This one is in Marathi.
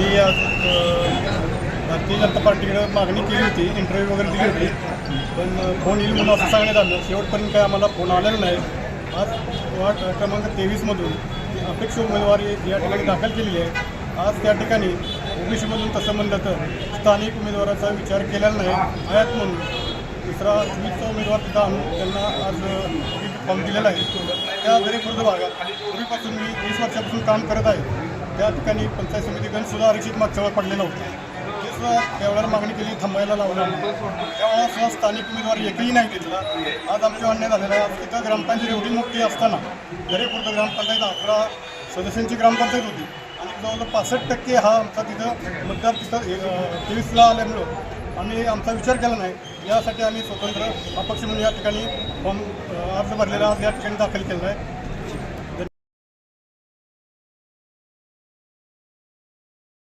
मी आज भारतीय जनता पार्टीकडे मागणी केली होती इंटरव्ह्यू वगैरे दिली होती. पण फोन येईल म्हणून असं सांगण्यात आलं. शेवटपर्यंत काय आम्हाला फोन आलेला नाही. आज वार्ड क्रमांक तेवीसमधून अपेक्षा अपेक्ष उमेदवारी या ठिकाणी दाखल केलेली आहे आज त्या ठिकाणी ओबीसीमधून तसं म्हणलं तर स्थानिक उमेदवाराचा विचार केलेला नाही. आयात म्हणून दुसरा वीसचा उमेदवार तिथं आणून त्यांना आज फॉर्म दिलेला आहे. त्या दरेखुर्द भागात पूर्वीपासून मी वीस वर्षापासून काम करत आहे. त्या ठिकाणी पंचायत समिती सुद्धा आरक्षित मागच्या वेळा पडलेलं होतं ते सुद्धा त्यावेळेला मागणी केली थांबायला लावलं. आम्हाला. त्यावेळेला सुद्धा स्थानिक उमेदवार एकही नाही घेतला. आज आमच्या अन्याय झालेला आहे. आज तिथं ग्रामपंचायत एवढी मोठी असताना दरेखुर्द ग्रामपंचायत अकरा सदस्यांची ग्रामपंचायत होती. आणि जवळजवळ पासष्ट टक्के हा आमचा तिथं मतदार तिथं तेवीसला आल्यामुळं आम्ही आमचा विचार केला नाही. यासाठी आम्ही स्वतंत्र अपक्ष म्हणून या ठिकाणी फॉर्म अर्ज भरलेला आज या ठिकाणी दाखल केलेला आहे.